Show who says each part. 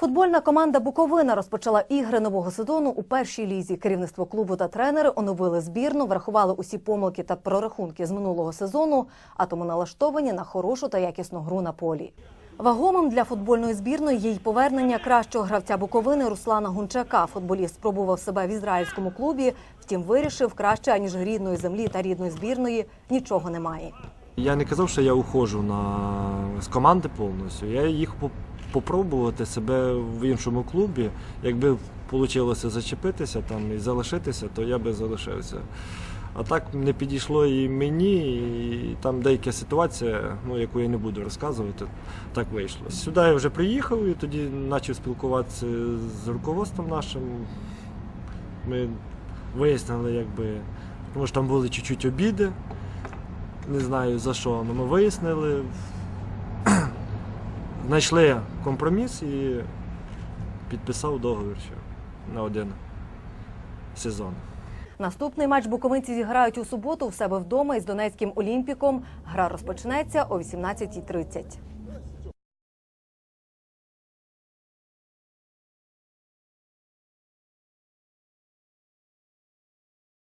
Speaker 1: Футбольна команда Буковина розпочала ігри нового сезону у першій лізі. Керівництво клубу та тренери оновили збірну, врахували усі помилки та прорахунки з минулого сезону, а тому налаштовані на хорошу та якісну гру на полі. Вагомим для футбольної збірної є й повернення кращого гравця Буковини Руслана Гунчака. Футболіст спробував себе в ізраїльському клубі, втім вирішив краще аніж рідної землі та рідної збірної нічого немає.
Speaker 2: Я не казав, що я уходжу на... з команди повністю. Я їх попробувати себе в іншому клубі. Якби вийшло зачепитися там і залишитися, то я би залишився. А так не підійшло і мені, і там деяка ситуація, ну, яку я не буду розказувати, так вийшло. Сюди я вже приїхав і тоді почав спілкуватися з руководством нашим. Ми вияснили, якби, тому що там були чуть-чуть обіди. Не знаю за що, але ми вияснили. Знайшли компроміс і підписав договір ще на один сезон.
Speaker 1: Наступний матч буковинці зіграють у суботу в себе вдома із Донецьким Олімпіком. Гра розпочнеться о 18.30.